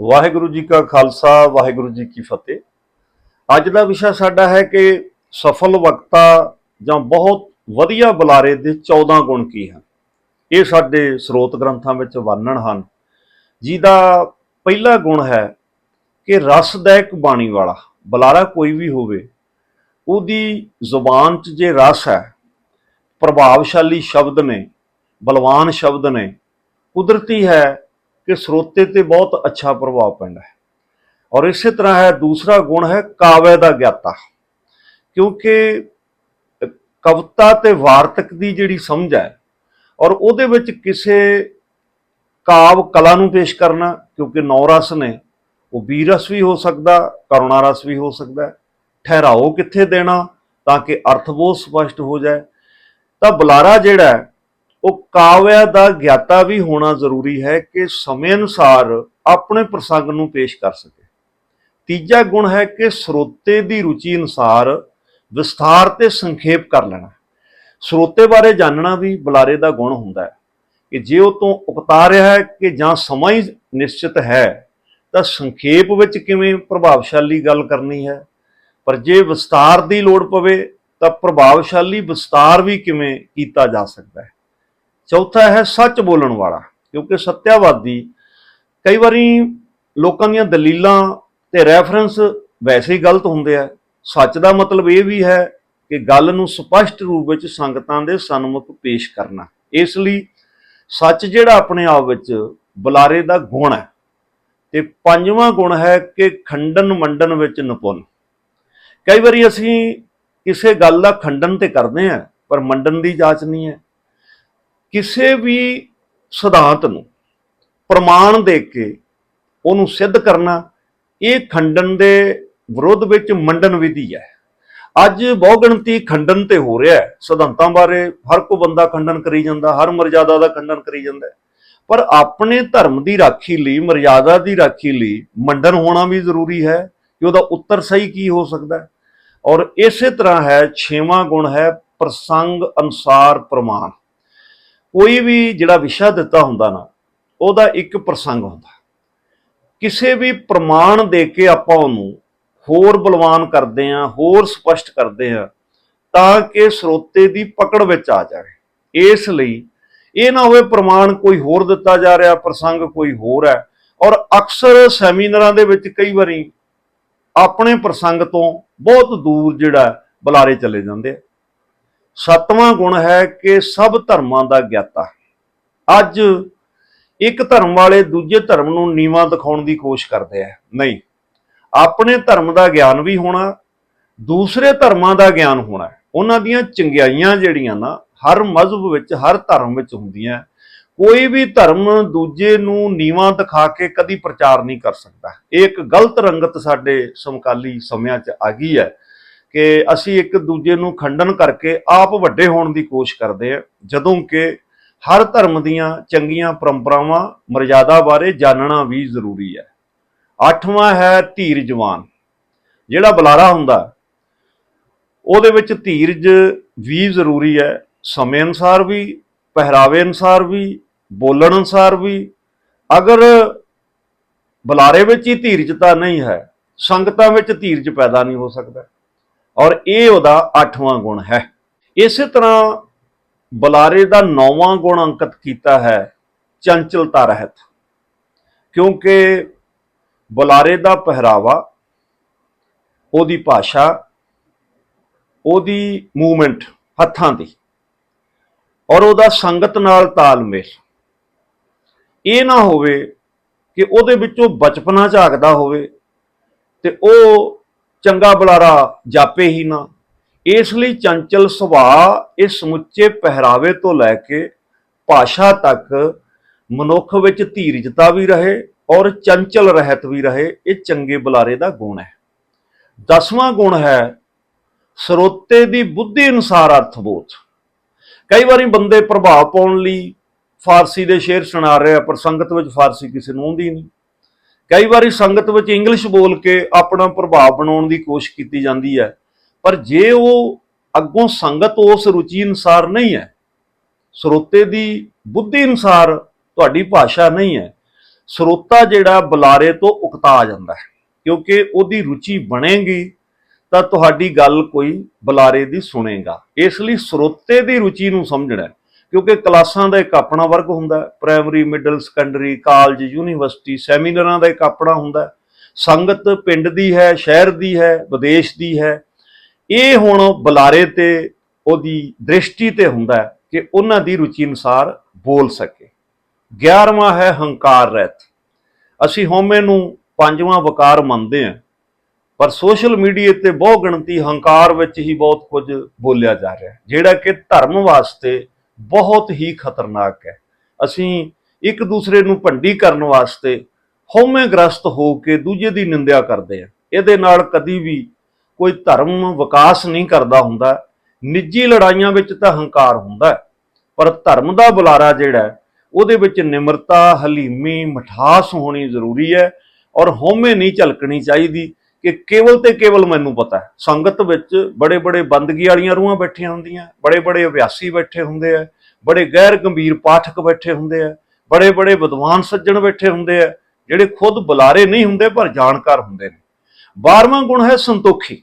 ਵਾਹਿਗੁਰੂ ਜੀ ਕਾ ਖਾਲਸਾ, ਵਾਹਿਗੁਰੂ ਜੀ ਕੀ ਫਤਿਹ। ਅੱਜ ਦਾ ਵਿਸ਼ਾ ਸਾਡਾ ਹੈ ਕਿ ਸਫਲ ਵਕਤਾ ਜਾਂ ਬਹੁਤ ਵਧੀਆ ਬੁਲਾਰੇ ਦੇ 14 ਗੁਣ ਕੀ ਹਨ। ਇਹ ਸਾਡੇ ਸਰੋਤ ਗ੍ਰੰਥਾਂ ਵਿੱਚ ਵਰਣਨ ਹਨ। ਜਿਹਦਾ ਪਹਿਲਾ ਗੁਣ ਹੈ ਕਿ ਰਸਦਾਇਕ ਬਾਣੀ ਵਾਲਾ, ਬੁਲਾਰਾ ਕੋਈ ਵੀ ਹੋਵੇ, ਉਹਦੀ ਜ਼ੁਬਾਨ 'ਚ ਜੇ ਰਸ ਹੈ, ਪ੍ਰਭਾਵਸ਼ਾਲੀ ਸ਼ਬਦ ਨੇ, ਬਲਵਾਨ ਸ਼ਬਦ ਨੇ, ਕੁਦਰਤੀ ਹੈ ਕਿ ਸਰੋਤੇ ਤੇ ਬਹੁਤ ਅੱਛਾ ਪ੍ਰਭਾਵ ਪੈਂਦਾ ਹੈ। ਔਰ ਇਸੇ ਤਰ੍ਹਾਂ ਹੈ, ਦੂਸਰਾ ਗੁਣ ਹੈ ਕਾਵੈ ਦਾ ਗਿਆਤਾ। ਕਿਉਂਕਿ ਕਵਿਤਾ ਤੇ ਵਾਰਤਕ ਦੀ ਜਿਹੜੀ ਸਮਝ ਹੈ, ਔਰ ਉਹਦੇ ਵਿੱਚ ਕਿਸੇ ਕਾਵ ਕਲਾ ਨੂੰ ਪੇਸ਼ ਕਰਨਾ, ਕਿਉਂਕਿ ਨੌ ਰਸ ਨੇ, ਉਹ ਵੀਰ ਰਸ ਵੀ ਹੋ ਸਕਦਾ, ਕਰੁਣਾ ਰਸ ਵੀ ਹੋ ਸਕਦਾ ਠਹਿਰਾਓ ਕਿੱਥੇ ਦੇਣਾ ਤਾਂ ਕਿ ਅਰਥ ਬਹੁਤ ਸਪਸ਼ਟ ਹੋ ਜਾਏ। ਤਾਂ ਬੁਲਾਰਾ ਜਿਹੜਾ ਉਹ ਕਾਵਿਆ ਦਾ ਗਿਆਤਾ ਵੀ ਹੋਣਾ ਜ਼ਰੂਰੀ ਹੈ ਕਿ ਸਮੇਂ ਅਨੁਸਾਰ ਆਪਣੇ ਪ੍ਰਸੰਗ ਨੂੰ ਪੇਸ਼ ਕਰ ਸਕੇ। ਤੀਜਾ ਗੁਣ ਹੈ ਕਿ ਸਰੋਤੇ ਦੀ ਰੁਚੀ ਅਨੁਸਾਰ ਵਿਸਥਾਰ ਤੇ ਸੰਖੇਪ ਕਰ ਲੈਣਾ। ਸਰੋਤੇ ਬਾਰੇ ਜਾਣਨਾ ਵੀ ਬੁਲਾਰੇ ਦਾ ਗੁਣ ਹੁੰਦਾ ਹੈ ਕਿ ਜੇ ਉਹ ਤੋਂ ਉਕਤਾ ਰਿਹਾ ਹੈ ਕਿ ਜਾਂ ਸਮਾਂ ਹੀ ਨਿਸ਼ਚਿਤ ਹੈ, ਤਾਂ ਸੰਖੇਪ ਵਿੱਚ ਕਿਵੇਂ ਪ੍ਰਭਾਵਸ਼ਾਲੀ ਗੱਲ ਕਰਨੀ ਹੈ? ਪਰ ਜੇ ਵਿਸਤਾਰ ਦੀ ਲੋੜ ਪਵੇ, ਤਾਂ ਪ੍ਰਭਾਵਸ਼ਾਲੀ ਵਿਸਤਾਰ ਵੀ ਕਿਵੇਂ ਕੀਤਾ ਜਾ ਸਕਦਾ ਹੈ? ਚੌਥਾ ਹੈ ਸੱਚ ਬੋਲਣ ਵਾਲਾ, ਕਿਉਂਕਿ ਸਤਿਆਵਾਦੀ ਕਈ ਵਾਰੀ ਲੋਕਾਂ ਦੀਆਂ ਦਲੀਲਾਂ ਤੇ ਰੈਫਰੈਂਸ ਵੈਸੇ ਹੀ ਗਲਤ ਹੁੰਦੇ ਆ। ਸੱਚ ਦਾ ਮਤਲਬ ਇਹ ਵੀ ਹੈ ਕਿ ਗੱਲ ਨੂੰ ਸਪਸ਼ਟ ਰੂਪ ਵਿੱਚ ਸੰਗਤਾਂ ਦੇ ਸਨਮੁਖ ਪੇਸ਼ ਕਰਨਾ। ਇਸ ਲਈ ਸੱਚ ਜਿਹੜਾ ਆਪਣੇ ਆਪ ਵਿੱਚ ਬੁਲਾਰੇ ਦਾ ਗੁਣ ਹੈ ਤੇ ਪੰਜਵਾਂ ਗੁਣ ਹੈ ਕਿ ਖੰਡਨ ਮੰਡਨ ਵਿੱਚ ਨਿਪੁੰਨ। ਕਈ ਵਾਰੀ ਅਸੀਂ ਕਿਸੇ ਗੱਲ ਦਾ ਖੰਡਨ ਤੇ ਕਰਦੇ ਹਾਂ, ਪਰ ਮੰਡਨ ਦੀ ਜਾਂਚ ਨਹੀਂ ਹੈ। ਕਿਸੇ ਵੀ ਸਿਧਾਂਤ ਨੂੰ ਪ੍ਰਮਾਣ ਦੇ ਕੇ ਉਹਨੂੰ ਸਿੱਧ ਕਰਨਾ, ਇਹ ਖੰਡਨ ਦੇ ਵਿਰੋਧ ਵਿੱਚ ਮੰਡਨ ਵਿਧੀ ਹੈ। ਅੱਜ ਬਹੁਗਿਣਤੀ ਖੰਡਨ ਤੇ ਹੋ ਰਿਹਾ ਹੈ। ਸਿਧਾਂਤਾਂ ਬਾਰੇ ਹਰ ਕੋ ਬੰਦਾ ਖੰਡਨ ਕਰੀ ਜਾਂਦਾ, ਹਰ ਮਰਜ਼ਾਦਾ ਦਾ ਖੰਡਨ ਕਰੀ ਜਾਂਦਾ ਪਰ ਆਪਣੇ ਧਰਮ ਦੀ ਰਾਖੀ ਲਈ, ਮਰਜ਼ਾਦਾ ਦੀ ਰਾਖੀ ਲਈ ਮੰਡਨ ਹੋਣਾ ਵੀ ਜ਼ਰੂਰੀ ਹੈ ਕਿ ਉਹਦਾ ਉੱਤਰ ਸਹੀ ਕੀ ਹੋ ਸਕਦਾ ਔਰ ਇਸੇ ਤਰ੍ਹਾਂ ਹੈ, ਛੇਵਾਂ ਗੁਣ ਹੈ ਪ੍ਰਸੰਗ ਅਨੁਸਾਰ ਪ੍ਰਮਾਣ। ਕੋਈ ਵੀ ਜਿਹੜਾ ਵਿਸ਼ਾ ਦਿੱਤਾ ਹੁੰਦਾ ਨਾ, ਉਹਦਾ ਇੱਕ ਪ੍ਰਸੰਗ ਹੁੰਦਾ। ਕਿਸੇ ਵੀ ਪ੍ਰਮਾਣ ਦੇ ਕੇ ਆਪਾਂ ਉਹਨੂੰ ਹੋਰ ਬਲਵਾਨ ਕਰਦੇ ਆ ਹੋਰ ਸਪਸ਼ਟ ਕਰਦੇ ਆ ਤਾਂ ਕਿ ਸਰੋਤੇ ਦੀ ਪਕੜ ਵਿੱਚ ਆ ਜਾਵੇ। ਇਸ ਲਈ ਇਹ ਨਾ ਹੋਵੇ ਪ੍ਰਮਾਣ ਕੋਈ ਹੋਰ ਦਿੱਤਾ ਜਾ ਰਿਹਾ, ਪ੍ਰਸੰਗ ਕੋਈ ਹੋਰ ਹੈ। ਔਰ ਅਕਸਰ ਸੈਮੀਨਾਰਾਂ ਦੇ ਵਿੱਚ ਕਈ ਵਾਰੀ ਆਪਣੇ ਪ੍ਰਸੰਗ ਤੋਂ ਬਹੁਤ ਦੂਰ ਜਿਹੜਾ ਬੁਲਾਰੇ ਚਲੇ ਜਾਂਦੇ ਆ। ਸੱਤਵਾਂ ਗੁਣ ਹੈ ਕਿ ਸਭ ਧਰਮਾਂ ਦਾ ਗਿਆਤਾ। ਅੱਜ ਇੱਕ ਧਰਮ ਵਾਲੇ ਦੂਜੇ ਧਰਮ ਨੂੰ ਨੀਵਾ ਦਿਖਾਉਣ ਦੀ ਕੋਸ਼ਿਸ਼ ਕਰਦੇ ਆ। ਨਹੀਂ, ਆਪਣੇ ਧਰਮ ਦਾ ਗਿਆਨ ਵੀ ਹੋਣਾ, ਦੂਸਰੇ ਧਰਮਾਂ ਦਾ ਗਿਆਨ ਹੋਣਾ, ਉਹਨਾਂ ਦੀਆਂ ਚੰਗਿਆਈਆਂ ਜਿਹੜੀਆਂ ਨਾ, ਹਰ ਮਜ਼ਹਬ ਵਿੱਚ, ਹਰ ਧਰਮ ਵਿੱਚ ਹੁੰਦੀਆਂ। ਕੋਈ ਵੀ ਧਰਮ ਦੂਜੇ ਨੂੰ ਨੀਵਾ ਦਿਖਾ ਕੇ ਕਦੀ ਪ੍ਰਚਾਰ ਨਹੀਂ ਕਰ ਸਕਦਾ। ਇਹ ਇੱਕ ਗਲਤ ਰੰਗਤ ਸਾਡੇ ਸਮਕਾਲੀ ਸਮਿਆਂ 'ਚ ਆ ਗਈ ਹੈ। ਕਿ ਅਸੀਂ ਇੱਕ ਦੂਜੇ ਨੂੰ ਖੰਡਨ ਕਰਕੇ ਆਪ ਵੱਡੇ ਹੋਣ ਦੀ ਕੋਸ਼ਿਸ਼ ਕਰਦੇ ਆ ਜਦੋਂ ਕਿ ਹਰ ਧਰਮ ਦੀਆਂ ਚੰਗੀਆਂ ਪਰੰਪਰਾਵਾਂ ਮਰਜ਼ਾਦਾ ਬਾਰੇ ਜਾਣਨਾ ਵੀ ਜ਼ਰੂਰੀ ਹੈ। ਅੱਠਵਾਂ ਹੈ ਧੀਰਜਵਾਨ ਜਿਹੜਾ ਬੁਲਾਰਾ ਹੁੰਦਾ, ਉਹਦੇ ਵਿੱਚ ਧੀਰਜ ਵੀ ਜ਼ਰੂਰੀ ਹੈ, ਸਮੇਂ ਅਨੁਸਾਰ ਵੀ, ਪਹਿਰਾਵੇ ਅਨੁਸਾਰ ਵੀ, ਬੋਲਣ ਅਨੁਸਾਰ ਵੀ। ਅਗਰ ਬੁਲਾਰੇ ਵਿੱਚ ਹੀ ਧੀਰਜਤਾ ਨਹੀਂ ਹੈ, ਸੰਗਤਾਂ ਵਿੱਚ ਧੀਰਜ ਪੈਦਾ ਨਹੀਂ ਹੋ ਸਕਦਾ। ਔਰ ਇਹ ਉਹਦਾ ਅੱਠਵਾਂ ਗੁਣ ਹੈ। ਇਸੇ ਤਰ੍ਹਾਂ ਬੁਲਾਰੇ ਦਾ ਨੌਵਾਂ ਗੁਣ ਅੰਕਿਤ ਕੀਤਾ ਹੈ ਚੰਚਲਤਾ ਰਹਿਤ। ਕਿਉਂਕਿ ਬੁਲਾਰੇ ਦਾ ਪਹਿਰਾਵਾ, ਉਹਦੀ ਭਾਸ਼ਾ, ਉਹਦੀ ਮੂਵਮੈਂਟ ਹੱਥਾਂ ਦੀ ਔਰ ਉਹਦਾ ਸੰਗਤ ਨਾਲ ਤਾਲਮੇਲ। ਇਹ ਨਾ ਹੋਵੇ ਕਿ ਉਹਦੇ ਵਿੱਚੋਂ ਬਚਪਨਾ ਝਾਕਦਾ ਹੋਵੇ ਤੇ ਉਹ ਚੰਗਾ ਬੁਲਾਰਾ ਜਾਪੇ ਹੀ ਨਾ। ਇਸ ਲਈ ਚੰਚਲ ਸੁਭਾਅ ਇਹ ਸਮੁੱਚੇ ਪਹਿਰਾਵੇ ਤੋਂ ਲੈ ਕੇ ਭਾਸ਼ਾ ਤੱਕ ਮਨੁੱਖ ਵਿੱਚ ਧੀਰਜਤਾ ਵੀ ਰਹੇ ਔਰ ਚੰਚਲ ਰਹਿਤ ਵੀ ਰਹੇ, ਇਹ ਚੰਗੇ ਬੁਲਾਰੇ ਦਾ ਗੁਣ ਹੈ। ਦਸਵਾਂ ਗੁਣ ਹੈ ਸਰੋਤੇ ਦੀ ਬੁੱਧੀ ਅਨੁਸਾਰ ਅਰਥਬੋਧ ਕਈ ਵਾਰੀ ਬੰਦੇ ਪ੍ਰਭਾਵ ਪਾਉਣ ਲਈ ਫਾਰਸੀ ਦੇ ਸ਼ੇਰ ਸੁਣਾ ਰਹੇ ਆ ਪਰ ਸੰਗਤ ਵਿੱਚ ਫਾਰਸੀ ਕਿਸੇ ਨੂੰ ਆਉਂਦੀ ਨਹੀਂ। ਕਈ ਵਾਰੀ ਸੰਗਤ ਵਿੱਚ ਇੰਗਲਿਸ਼ ਬੋਲ ਕੇ ਆਪਣਾ ਪ੍ਰਭਾਵ ਬਣਾਉਣ ਦੀ ਕੋਸ਼ਿਸ਼ ਕੀਤੀ ਜਾਂਦੀ ਹੈ, ਪਰ ਜੇ ਉਹ ਅੱਗੋਂ ਸੰਗਤ ਉਸ ਰੁਚੀ ਅਨੁਸਾਰ ਨਹੀਂ ਹੈ, ਸਰੋਤੇ ਦੀ ਬੁੱਧੀ ਅਨੁਸਾਰ ਤੁਹਾਡੀ ਭਾਸ਼ਾ ਨਹੀਂ ਹੈ, ਸਰੋਤਾ ਜਿਹੜਾ ਬੁਲਾਰੇ ਤੋਂ ਉਕਤਾ ਜਾਂਦਾ ਹੈ, ਕਿਉਂਕਿ ਉਹਦੀ ਰੁਚੀ ਬਣੇਗੀ ਤਾਂ ਤੁਹਾਡੀ ਗੱਲ ਕੋਈ ਬੁਲਾਰੇ ਦੀ ਸੁਣੇਗਾ। ਇਸ ਲਈ ਸਰੋਤੇ ਦੀ ਰੁਚੀ ਨੂੰ ਸਮਝਣਾ ਕਿਉਂਕਿ ਕਲਾਸਾਂ ਦਾ ਇੱਕ ਆਪਣਾ ਵਰਗ ਹੁੰਦਾ primary middle secondary college university ਸੈਮੀਨਾਰਾਂ ਦਾ ਇੱਕ ਆਪਣਾ ਹੁੰਦਾ ਸੰਗਤ ਪਿੰਡ ਦੀ ਹੈ, ਸ਼ਹਿਰ ਦੀ ਹੈ, ਵਿਦੇਸ਼ ਦੀ ਹੈ। ਇਹ ਹੁਣ ਬੁਲਾਰੇ ਤੇ, ਉਹਦੀ ਦ੍ਰਿਸ਼ਟੀ ਤੇ ਹੁੰਦਾ ਕਿ ਉਹਨਾਂ ਦੀ ਰੁਚੀ ਅਨੁਸਾਰ ਬੋਲ ਸਕੇ। 11ਵਾਂ ਹੈ ਹੰਕਾਰ ਰਹਿਤ ਅਸੀਂ ਹਉਮੈ ਨੂੰ ਪੰਜਵਾਂ ਵਕਾਰ ਮੰਨਦੇ ਹਾਂ, ਪਰ ਸੋਸ਼ਲ ਮੀਡੀਆ ਤੇ ਬਹੁ ਗਿਣਤੀ ਹੰਕਾਰ ਵਿੱਚ ਹੀ ਬਹੁਤ ਕੁਝ ਬੋਲਿਆ ਜਾ ਰਿਹਾ ਜਿਹੜਾ ਕਿ ਧਰਮ ਵਾਸਤੇ ਬਹੁਤ ਹੀ ਖਤਰਨਾਕ ਹੈ। ਅਸੀਂ ਇੱਕ ਦੂਸਰੇ ਨੂੰ ਭੰਡੀ ਕਰਨ ਵਾਸਤੇ ਹਉਮੈਗ੍ਰਸਤ ਹੋ ਕੇ ਦੂਜੇ ਦੀ ਨਿੰਦਿਆ ਕਰਦੇ ਹਾਂ। ਇਹਦੇ ਨਾਲ ਕਦੀ ਵੀ ਕੋਈ ਧਰਮ ਵਿਕਾਸ ਨਹੀਂ ਕਰਦਾ ਹੁੰਦਾ। ਨਿੱਜੀ ਲੜਾਈਆਂ ਵਿੱਚ ਤਾਂ ਹੰਕਾਰ ਹੁੰਦਾ ਪਰ ਧਰਮ ਦਾ ਬੁਲਾਰਾ ਜਿਹੜਾ ਉਹਦੇ ਵਿੱਚ ਨਿਮਰਤਾ, ਹਲੀਮੀ, ਮਠਾਸ ਹੋਣੀ ਜ਼ਰੂਰੀ ਹੈ ਔਰ ਹਉਮੈ ਨਹੀਂ ਝਲਕਣੀ ਚਾਹੀਦੀ। ਕਿ ਕੇਵਲ ਤੇ ਕੇਵਲ ਮੈਨੂੰ ਪਤਾ ਹੈ। ਸੰਗਤ ਵਿੱਚ ਬੜੇ ਬੜੇ ਬੰਦਗੀ ਵਾਲੀਆਂ ਰੂਹਾਂ ਬੈਠੀਆਂ ਹੁੰਦੀਆਂ ਬੜੇ ਬੜੇ ਅਭਿਆਸੀ ਬੈਠੇ ਹੁੰਦੇ ਆ, ਬੜੇ ਗੈਰ ਗੰਭੀਰ ਪਾਠਕ ਬੈਠੇ ਹੁੰਦੇ ਆ ਬੜੇ ਬੜੇ ਵਿਦਵਾਨ ਸੱਜਣ ਬੈਠੇ ਹੁੰਦੇ ਆ, ਜਿਹੜੇ ਖੁਦ ਬੁਲਾਰੇ ਨਹੀਂ ਹੁੰਦੇ ਪਰ ਜਾਣਕਾਰ ਹੁੰਦੇ ਨੇ। 12ਵਾਂ ਗੁਣ ਹੈ ਸੰਤੋਖੀ।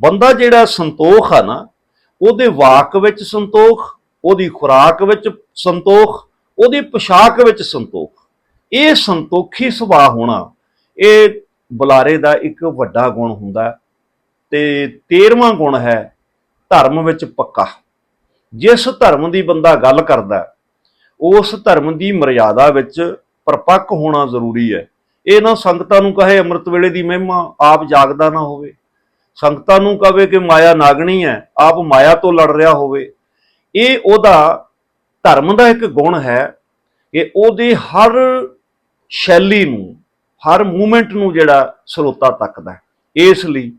ਬੰਦਾ ਜਿਹੜਾ ਸੰਤੋਖ ਆ ਨਾ, ਉਹਦੇ ਵਾਕ ਵਿੱਚ ਸੰਤੋਖ, ਉਹਦੀ ਖੁਰਾਕ ਵਿੱਚ ਸੰਤੋਖ, ਉਹਦੀ ਪੋਸ਼ਾਕ ਵਿੱਚ ਸੰਤੋਖ। ਇਹ ਸੰਤੋਖੀ ਸੁਭਾਅ ਹੋਣਾ, ਇਹ ਬੁਲਾਰੇ ਦਾ ਇੱਕ ਵੱਡਾ ਗੁਣ ਹੁੰਦਾ ਹੈ। ਤੇ 13ਵਾਂ ਗੁਣ ਹੈ ਧਰਮ ਵਿੱਚ ਪੱਕਾ। ਜਿਸ ਧਰਮ ਦੀ ਬੰਦਾ ਗੱਲ ਕਰਦਾ ਉਸ ਧਰਮ ਦੀ ਮਰਿਆਦਾ ਵਿੱਚ ਪਰਪੱਕ ਹੋਣਾ ਜ਼ਰੂਰੀ ਹੈ। ਇਹ ਨਾ ਸੰਗਤਾਂ ਨੂੰ ਕਹੇ ਅੰਮ੍ਰਿਤ ਵੇਲੇ ਦੀ ਮਹਿਮਾ, ਆਪ ਜਾਗਦਾ ਨਾ ਹੋਵੇ। ਸੰਗਤਾਂ ਨੂੰ ਕਹੇ ਕਿ ਮਾਇਆ ਨਾਗਣੀ ਹੈ, ਆਪ ਮਾਇਆ ਤੋਂ ਲੜ ਰਿਹਾ ਹੋਵੇ। ਇਹ ਉਹਦਾ ਧਰਮ ਦਾ ਇੱਕ ਗੁਣ ਹੈ ਕਿ ਉਹਦੇ ਹਰ ਸ਼ੈਲੀ ਨੂੰ ਹਰ ਮੂਮੈਂਟ ਨੂੰ ਜਿਹੜਾ ਸਰੋਤਾ ਤੱਕਦਾ ਇਸ ਲਈ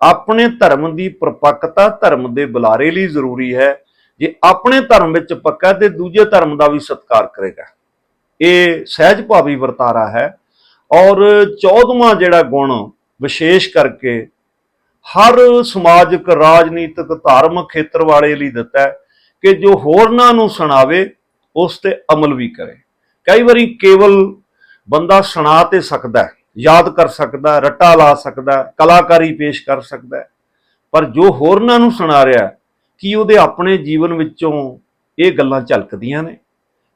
ਆਪਣੇ ਧਰਮ ਦੀ ਪਰਪੱਕਤਾ ਧਰਮ ਦੇ ਬੁਲਾਰੇ ਲਈ ਜ਼ਰੂਰੀ ਹੈ। ਜੇ ਆਪਣੇ ਧਰਮ ਵਿੱਚ ਪੱਕਾ ਤੇ ਦੂਜੇ ਧਰਮ ਦਾ ਵੀ ਸਤਿਕਾਰ ਕਰੇਗਾ। ਇਹ ਸਹਿਜ ਭਾਵੀ ਵਰਤਾਰਾ ਹੈ ਔਰ 14ਵਾਂ ਜਿਹੜਾ ਗੁਣ ਵਿਸ਼ੇਸ਼ ਕਰਕੇ ਹਰ ਸਮਾਜਿਕ, ਰਾਜਨੀਤਿਕ, ਧਾਰਮਿਕ ਖੇਤਰ ਵਾਲੇ ਲਈ ਦਿੱਤਾ ਕਿ ਜੋ ਹੋਰਨਾਂ ਨੂੰ ਸੁਣਾਵੇ, ਉਸ ਤੇ ਅਮਲ ਵੀ ਕਰੇ। ਕਈ ਵਾਰੀ ਕੇਵਲ ਬੰਦਾ ਸੁਣਾ ਤੇ ਸਕਦਾ ਹੈ ਯਾਦ ਕਰ ਸਕਦਾ ਰੱਟਾ ਲਾ ਸਕਦਾ ਕਲਾਕਾਰੀ ਪੇਸ਼ ਕਰ ਸਕਦਾ ਪਰ ਜੋ ਹੋਰਨਾਂ ਨੂੰ ਸੁਣਾ ਰਿਹਾ ਹੈ, ਕੀ ਉਹਦੇ ਆਪਣੇ ਜੀਵਨ ਵਿੱਚੋਂ ਇਹ ਗੱਲਾਂ ਝਲਕਦੀਆਂ ਨੇ?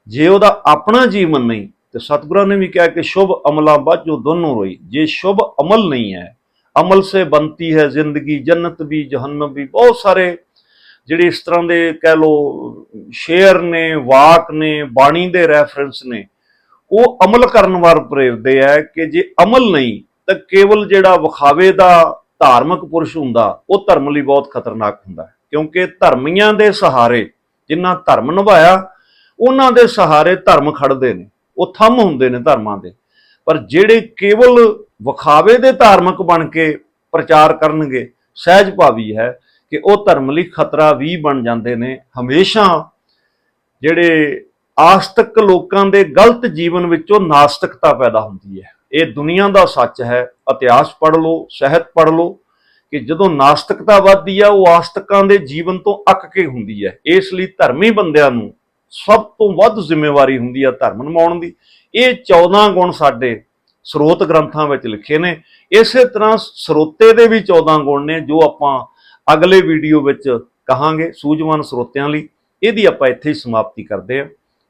ਜੇ ਉਹਦਾ ਆਪਣਾ ਜੀਵਨ ਨਹੀਂ ਤੇ ਸਤਿਗੁਰਾਂ ਨੇ ਵੀ ਕਿਹਾ ਕਿ ਸ਼ੁਭ ਅਮਲਾਂ ਬਾਝੋ ਦੋਨੋਂ ਰੋਈ। ਜੇ ਸ਼ੁਭ ਅਮਲ ਨਹੀਂ ਹੈ ਅਮਲ ਸੇ ਬਣਤੀ ਹੈ ਜ਼ਿੰਦਗੀ ਜੰਨਤ ਵੀ ਜਹੰਨਮ ਵੀ ਬਹੁਤ ਸਾਰੇ ਜਿਹੜੇ ਇਸ ਤਰ੍ਹਾਂ ਦੇ ਕਹਿ ਲੋ ਸ਼ੇਰ ਨੇ ਵਾਕ ਨੇ ਬਾਣੀ ਦੇ ਰੈਫਰੈਂਸ ਨੇ ਉਹ ਅਮਲ ਕਰਨ ਵਾਰ ਪ੍ਰੇਰਦੇ ਆ ਕਿ ਜੇ ਅਮਲ ਨਹੀਂ, ਤਾਂ ਕੇਵਲ ਜਿਹੜਾ ਵਿਖਾਵੇ ਦਾ ਧਾਰਮਿਕ ਪੁਰਸ਼ ਹੁੰਦਾ, ਉਹ ਧਰਮ ਲਈ ਬਹੁਤ ਖਤਰਨਾਕ ਹੁੰਦਾ ਕਿਉਂਕਿ ਧਰਮੀਆਂ ਦੇ ਸਹਾਰੇ ਜਿਨ੍ਹਾਂ ਧਰਮ ਨਿਭਾਇਆ, ਉਹਨਾਂ ਦੇ ਸਹਾਰੇ ਧਰਮ ਖੜਦੇ ਨੇ। ਉਹ ਥੰਮ ਹੁੰਦੇ ਨੇ ਧਰਮਾਂ ਦੇ। ਪਰ ਜਿਹੜੇ ਕੇਵਲ ਵਿਖਾਵੇ ਦੇ ਧਾਰਮਿਕ ਬਣ ਕੇ ਪ੍ਰਚਾਰ ਕਰਨਗੇ, ਸਹਿਜ ਭਾਵੀ ਹੈ ਕਿ ਉਹ ਧਰਮ ਲਈ ਖਤਰਾ ਵੀ ਬਣ ਜਾਂਦੇ ਨੇ। ਹਮੇਸ਼ਾ ਜਿਹੜੇ ਆਸਤਕ ਲੋਕਾਂ ਦੇ ਗਲਤ ਜੀਵਨ ਵਿੱਚੋਂ ਨਾਸਤਿਕਤਾ ਪੈਦਾ ਹੁੰਦੀ ਹੈ। ਇਹ ਦੁਨੀਆ ਦਾ ਸੱਚ ਹੈ। ਇਤਿਹਾਸ ਪੜ੍ਹ ਲਓ, ਸਾਹਿਤ ਪੜ੍ਹ ਲਓ ਕਿ ਜਦੋਂ ਨਾਸਤਿਕਤਾ ਵੱਧਦੀ ਆ, ਉਹ ਆਸਤਕਾਂ ਦੇ ਜੀਵਨ ਤੋਂ ਅੱਕ ਕੇ ਹੁੰਦੀ ਹੈ। ਇਸ ਲਈ ਧਰਮੀ ਬੰਦਿਆਂ ਨੂੰ ਸਭ ਤੋਂ ਵੱਧ ਜ਼ਿੰਮੇਵਾਰੀ ਹੁੰਦੀ ਆ ਧਰਮ ਨਿਭਾਉਣ ਦੀ। ਇਹ 14 ਗੁਣ ਸਾਡੇ ਸਰੋਤ ਗ੍ਰੰਥਾਂ ਵਿੱਚ ਲਿਖੇ ਨੇ। ਇਸੇ ਤਰ੍ਹਾਂ ਸਰੋਤੇ ਦੇ ਵੀ 14 ਗੁਣ ਨੇ, ਜੋ ਆਪਾਂ ਅਗਲੇ ਵੀਡੀਓ ਵਿੱਚ ਕਹਾਂਗੇ ਸੂਝਵਾਨ ਸਰੋਤਿਆਂ ਲਈ। ਇਹਦੀ ਆਪਾਂ ਇੱਥੇ ਹੀ ਸਮਾਪਤੀ ਕਰਦੇ ਹਾਂ।